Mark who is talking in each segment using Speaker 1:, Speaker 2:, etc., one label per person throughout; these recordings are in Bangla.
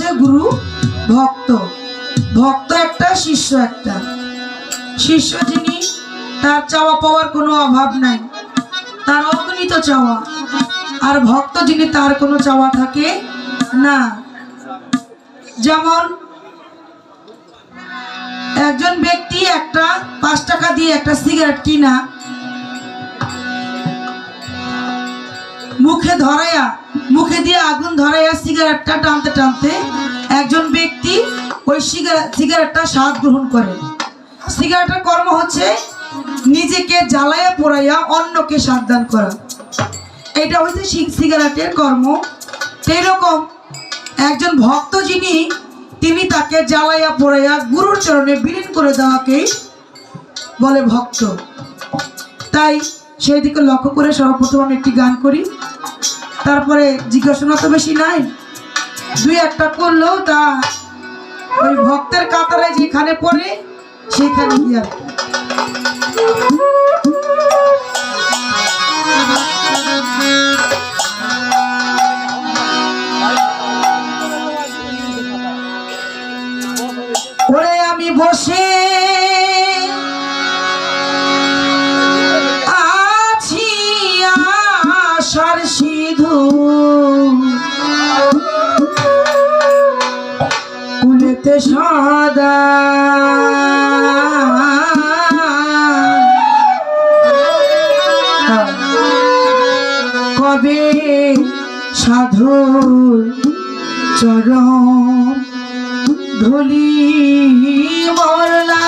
Speaker 1: হচ্ছে গুরু ভক্ত। ভক্ত একটা, শিষ্য একটা। শিষ্য যিনি, তার চাওয়া পাওয়ার কোনো অভাব নাই। তার অগণিত চাওয়া। আর ভক্ত যিনি, তার কোনো চাওয়া থাকে না। যেমন, একজন ব্যক্তি একটা পাঁচ টাকা দিয়ে একটা সিগারেট কিনা মুখে ধরাইয়া, মুখে দিয়ে আগুন ধরাইয়া সিগারেটটা টানতে টানতে একজন ব্যক্তি ওই সিগারেট সিগারেটটা স্বাদ গ্রহণ করে। সিগারেটের কর্ম হচ্ছে নিজেকে জ্বালাইয়া পোড়াইয়া অন্যকে সাবধান করা। এটা হচ্ছে সিগারেটের কর্ম। সেই রকম একজন ভক্ত যিনি, তিনি তাকে জ্বালাইয়া পোড়াইয়া গুরুর চরণে বিলীন করে দেওয়াকেই বলে ভক্ত। তাই সেই দিকে লক্ষ্য করে সর্বপ্রথম আমি একটি গান করি। তারপরে জিজ্ঞাসনা তো বেশি নাই। দুই একটা করল তা ওই ভক্তের কাতারে যেখানে পড়ে, সেখানে গিয়ে আশার সিধু কুলেতে সদা। কবে সাধু চরণ ধুলি মরলা?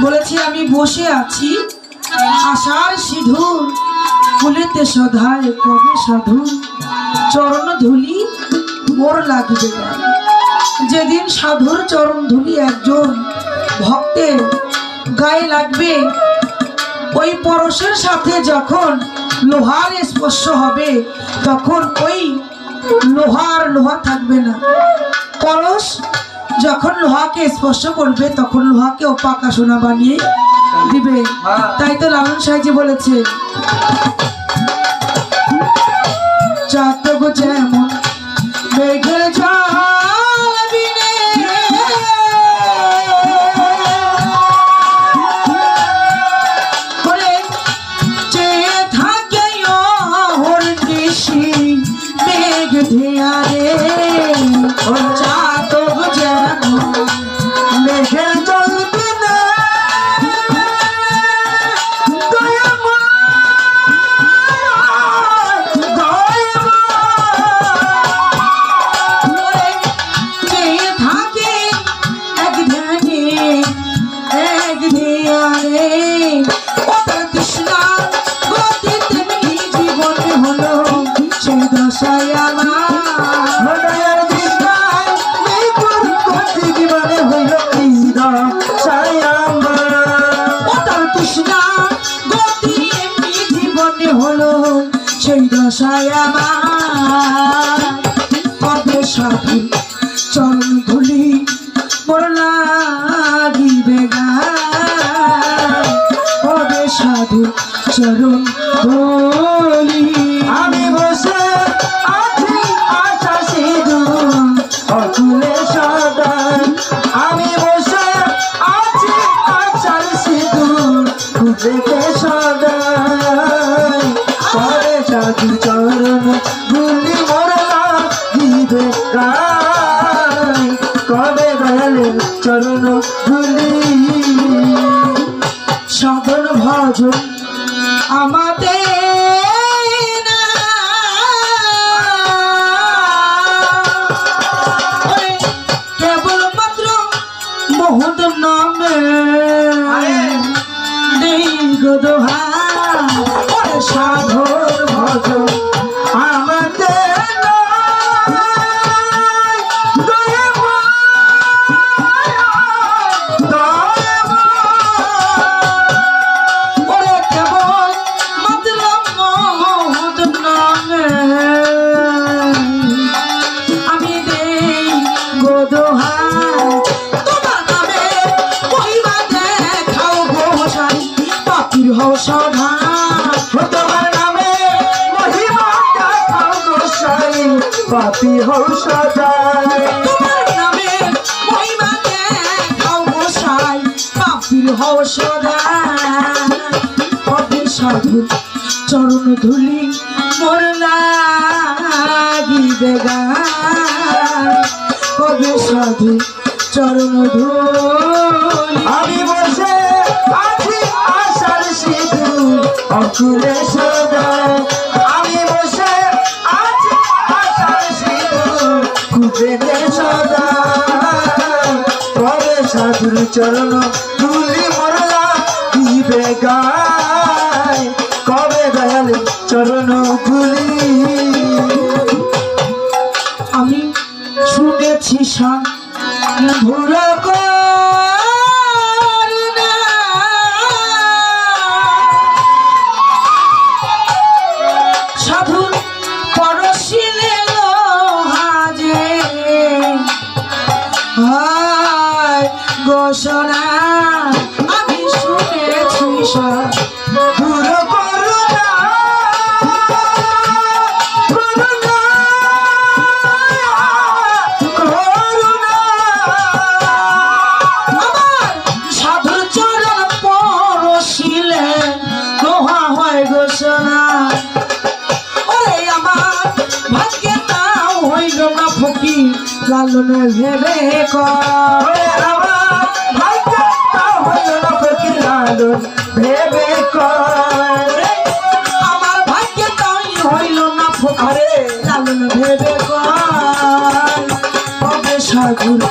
Speaker 1: বলেছি আমি বসে আছি আশার সিধুর ফুলেতে সধায় কবে সাধু? চরণ ধুলি মোর লাগবে যেদিন সাধুর চরণ ধুলি একজন ভক্তের গায়ে লাগবে ওই পরশের সাথে যখন লোহার স্পর্শ হবে, তখন ওই লোহার লোহা থাকবে না। পরশ যখন লোহাকে স্পর্শ করবে, তখন লোহাকে ও পাকা সোনা বানিয়ে দিবে। তাই তো লালন সাহেজি বলেছে চাতক যেমন আমাদের
Speaker 2: পাপী হও সদাই।
Speaker 1: হও কবে সাধু, চরণ ধুলি মোর লাগিবে কবে সাধু, চরণ ধুলি।
Speaker 2: আমি বসে আছি আশার সিধু অকুলে সদাই। চরণ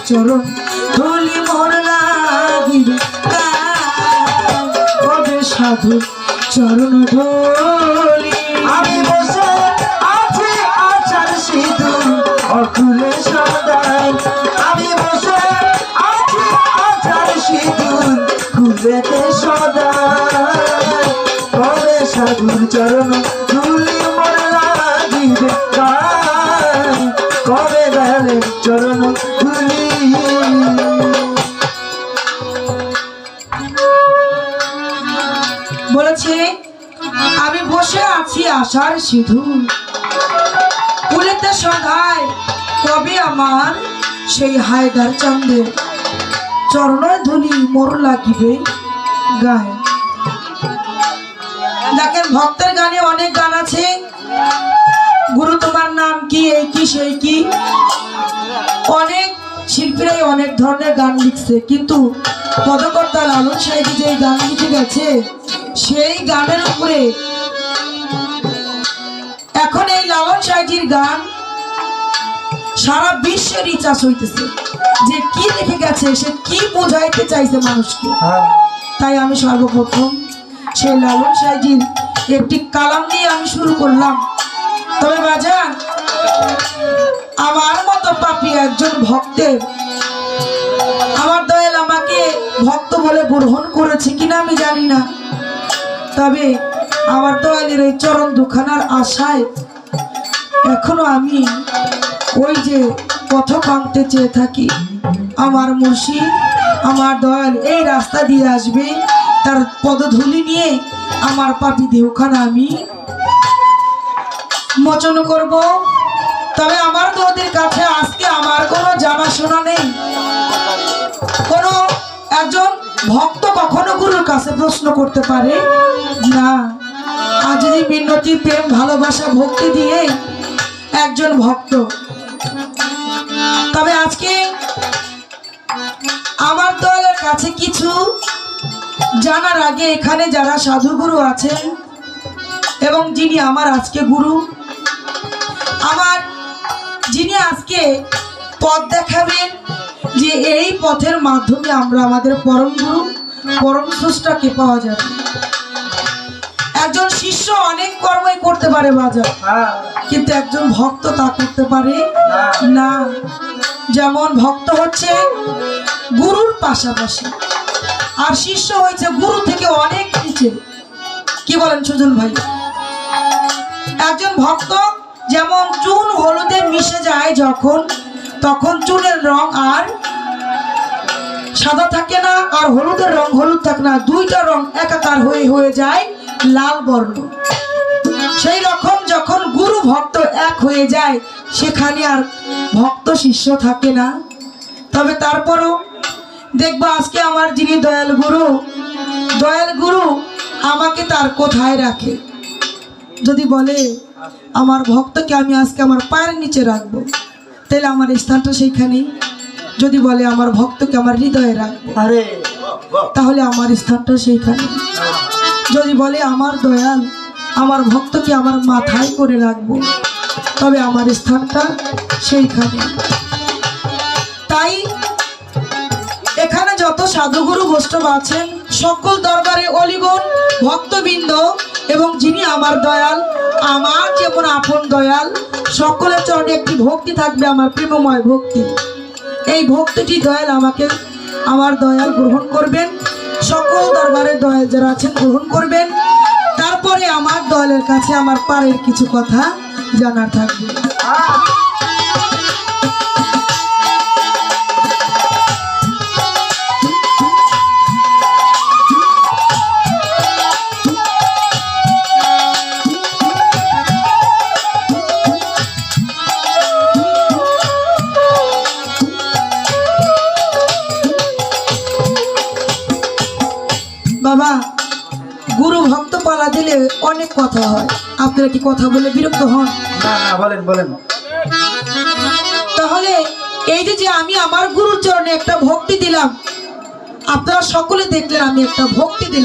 Speaker 2: চরণ
Speaker 1: ধুলি মোর লাগিবে। কবে সাধুর চরণ ধুলি।
Speaker 2: আমি বসে আছি আচার সিধু অকুলে সদাই। আমি বসে আছি আচার সিধু খুলেতে সদাই। কবে সাধুর চরণ
Speaker 1: সিধু। কুলেতে সদায় কবে আমার সেই হায়দার চন্দ্রের চরণের ধুলি মোর লাগিবে গায়ে। দেখেন, ভক্তের গানে অনেক গান আছে। গুরু, তোমার নাম কি? এই কি, সেই কি? অনেক শিল্পীরাই অনেক ধরনের গান লিখছে, কিন্তু পদকর্তা লালন সাহেব যে গান লিখে গেছে, সেই গানের উপরে এখন এই লালন সাহেজির গান সারা বিশ্বে রিচার্জ হইতেছে। যে কি লিখে গেছে সে কি বোঝাইতে চাইছে মানুষকে?
Speaker 2: হ্যাঁ।
Speaker 1: তাই আমি সর্বপ্রথম সেই লালন সাহেজির একটি কালাম দিয়ে আমি শুরু করলাম। তবে বাজান আমার মতো পাপি একজন ভক্তের আমার দয়াল আমাকে ভক্ত বলে গ্রহণ করেছে কিনা আমি জানি না। তবে আমার দয়ালের এই চরণ দুখানার আশায় এখনও আমি ওই যে পথ কাঁদতে চেয়ে থাকি। আমার মুর্শিদ, আমার দয়াল এই রাস্তা দিয়ে আসবে। তার পদধূলি নিয়ে আমার পাপি দেহখানা আমি মোচন করব। তবে আমার তোদের কাছে আজকে আমার কোনো জানাশোনা নেই। কোনো একজন ভক্ত কখনো গুরুর কাছে প্রশ্ন করতে পারে? না। যদি মিনতি প্রেম, ভালোবাসা, ভক্তি দিয়ে একজন ভক্ত। তবে আজকে আমার দলের কাছে কিছু জানার আগে এখানে যারা সাধুগুরু আছেন এবং যিনি আমার আজকে গুরু, আমার যিনি আজকে পথ দেখাবেন যে এই পথের মাধ্যমে আমরা আমাদের পরম গুরু, পরম স্রষ্টাকে পাওয়া যাবে। একজন শিষ্য অনেক কর্মই করতে পারে বাজার।
Speaker 2: হ্যাঁ।
Speaker 1: কিন্তু একজন ভক্ত তা করতে পারে না। যেমন ভক্ত হচ্ছে গুরুর পাশাপাশি। আর শিষ্য হয়েছে গুরু থেকে অনেক নিচে। কি বলেন সুজন ভাই? একজন ভক্ত যেমন চুন হলুদে মিশে যায় যখন তখন চুনের রং আর সাদা থাকে না আর হলুদের রং হলুদ থাকে না। দুইটা রং একাকার হয়ে হয়ে যায়। লাল বর্ণ। সেই রকম যখন গুরু ভক্ত এক হয়ে যায় সেখানে আর ভক্ত শিষ্য থাকে না। তবে তারপরও দেখব আজকে আমার যিনি দয়াল গুরু দয়াল গুরু আমাকে তার কোথায় রাখে? যদি বলে আমার ভক্তকে আমি আজকে আমার পায়ের নিচে রাখব তাহলে আমার স্থানটা সেইখানেই। যদি বলে আমার ভক্তকে আমার হৃদয়ে রাখব
Speaker 2: আরে
Speaker 1: তাহলে আমার স্থানটা সেইখানে যদি বলে আমার দয়াল, আমার ভক্তকে আমার মাথায় করে রাখব, তবে আমার স্থানটা সেইখানে। তাই এখানে যত সাধুগুরু বৈষ্ণব আছেন, সকল দরবারে অলিগণ, ভক্তবৃন্দ এবং যিনি আমার দয়াল, আমার যেমন আপন দয়াল, সকলের চরণে একটি ভক্তি থাকবে আমার প্রেমময় ভক্তি। এই ভক্তিটি দয়াল আমাকে, আমার দয়াল গ্রহণ করবেন। সকল দরবারে দয়াল যারা আছেন গ্রহণ করবেন। তারপরে আমার দলের কাছে, আমার পাড়ের কিছু কথা জানার থাকবে। অনেক কথা হয়। আপনারা কি কথা বলে বিরক্ত হন?
Speaker 2: না না বলেন বলেন।
Speaker 1: তাহলে এই যে যে আমি আমার গুরুর চরণে একটা ভক্তি দিলাম আপনারা সকলে দেখলেন আমি একটা ভক্তি দিলাম।